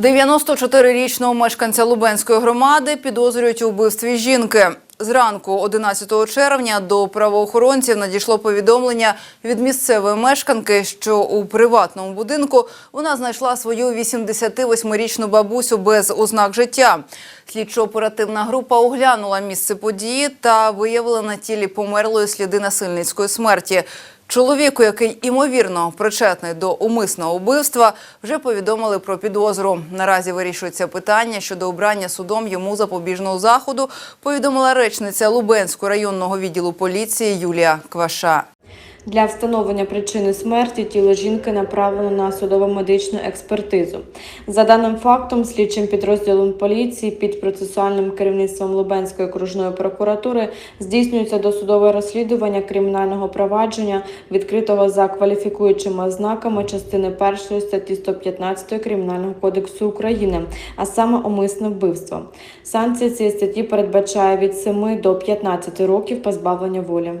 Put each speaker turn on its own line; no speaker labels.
94-річного мешканця Лубенської громади підозрюють у вбивстві жінки. Зранку 11 червня до правоохоронців надійшло повідомлення від місцевої мешканки, що у приватному будинку вона знайшла свою 88-річну бабусю без ознак життя. Слідчо-оперативна група оглянула місце події та виявила на тілі померлої сліди насильницької смерті. Чоловіку, який імовірно причетний до умисного вбивства, вже повідомили про підозру. Наразі вирішується питання щодо обрання судом йому запобіжного заходу. Повідомила речниця Лубенського районного відділу поліції Юлія Кваша.
Для встановлення причини смерті тіло жінки направлено на судово-медичну експертизу. За даним фактом, слідчим підрозділом поліції під процесуальним керівництвом Лубенської окружної прокуратури здійснюється досудове розслідування кримінального провадження, відкритого за кваліфікуючими ознаками частини 1 статті 115 Кримінального кодексу України, а саме умисне вбивство. Санкція цієї статті передбачає від 7 до 15 років позбавлення волі.